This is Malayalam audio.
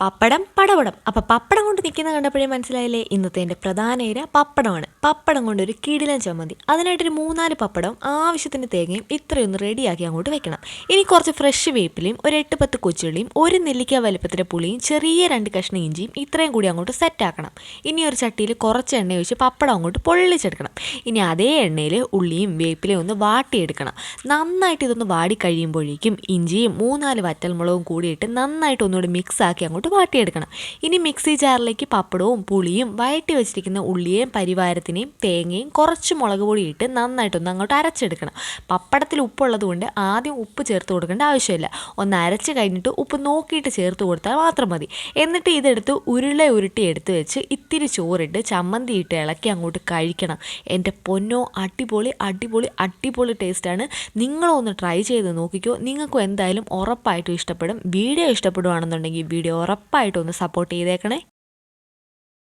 പപ്പടം പടപടം അപ്പൊ പപ്പടം കൊണ്ട് നിൽക്കുന്ന കണ്ടപ്പോഴേ മനസ്സിലായില്ലേ? ഇന്നത്തെ എന്റെ പ്രധാന ഇര പപ്പടമാണ്. പപ്പടം കൊണ്ട് ഒരു കിടിലൻ ചമ്മന്തി. അതിനായിട്ടൊരു മൂന്നാൽ പപ്പടം ആവശ്യത്തിന് തേങ്ങയും ഇത്രയൊന്ന് റെഡിയാക്കി അങ്ങോട്ട് വെക്കണം. ഇനി കുറച്ച് ഫ്രഷ് വേപ്പിലയും ഒരു എട്ട് പത്ത് കൊച്ചുള്ളിയും ഒരു നെല്ലിക്ക വലുപ്പത്തിന്റെ പുളിയും ചെറിയ രണ്ട് കഷ്ണം ഇഞ്ചിയും ഇത്രയും കൂടി അങ്ങോട്ട് സെറ്റ് ആക്കണം ഇനി ഒരു ചട്ടിയിൽ കുറച്ച് എണ്ണ ഒഴിച്ച് പപ്പടം അങ്ങോട്ട് പൊള്ളിച്ചെടുക്കണം. ഇനി അതേ എണ്ണയിൽ ഉള്ളിയും വേപ്പിലയും ഒന്ന് വാട്ടിയെടുക്കണം. നന്നായിട്ട് ഇതൊന്ന് വാടി കഴിയുമ്പോഴേക്കും ഇഞ്ചിയും മൂന്നാൽ വറ്റൽമുളകും കൂടിയിട്ട് നന്നായിട്ട് ഒന്നുകൂടി മിക്സ് ആക്കി അങ്ങോട്ട് വാട്ടിയെടുക്കണം. ഇനി മിക്സി ജാറിലേക്ക് പപ്പടവും പുളിയും വയറ്റി വെച്ചിരിക്കുന്ന ഉള്ളിയെയും പരിവാരത്തിനെയും തേങ്ങയും കുറച്ച് മുളക് പൊടി ഇട്ട് നന്നായിട്ടൊന്ന് അങ്ങോട്ട് അരച്ചെടുക്കണം. പപ്പടത്തിൽ ഉപ്പുള്ളത് കൊണ്ട് ആദ്യം ഉപ്പ് ചേർത്ത് കൊടുക്കേണ്ട ആവശ്യമില്ല. ഒന്ന് അരച്ച് കഴിഞ്ഞിട്ട് ഉപ്പ് നോക്കിയിട്ട് ചേർത്ത് കൊടുത്താൽ മാത്രം മതി. എന്നിട്ട് ഇതെടുത്ത് ഉരുള ഉരുട്ടി എടുത്ത് വെച്ച് ഇത്തിരി ചോറിട്ട് ചമ്മന്തി ഇട്ട് ഇളക്കി അങ്ങോട്ട് കഴിക്കണം. എന്റെ പൊന്നോ അടിപൊളി അടിപൊളി അടിപൊളി ടേസ്റ്റാണ്. നിങ്ങളും ഒന്ന് ട്രൈ ചെയ്ത് നോക്കിക്കോ. നിങ്ങൾക്കും എന്തായാലും ഉറപ്പായിട്ടും ഇഷ്ടപ്പെടും. വീഡിയോ ഇഷ്ടപ്പെടുവാണെന്നുണ്ടെങ്കിൽ വീഡിയോ ഉറപ്പായിട്ടും ഒന്ന് സപ്പോർട്ട് ചെയ്തേക്കണേ.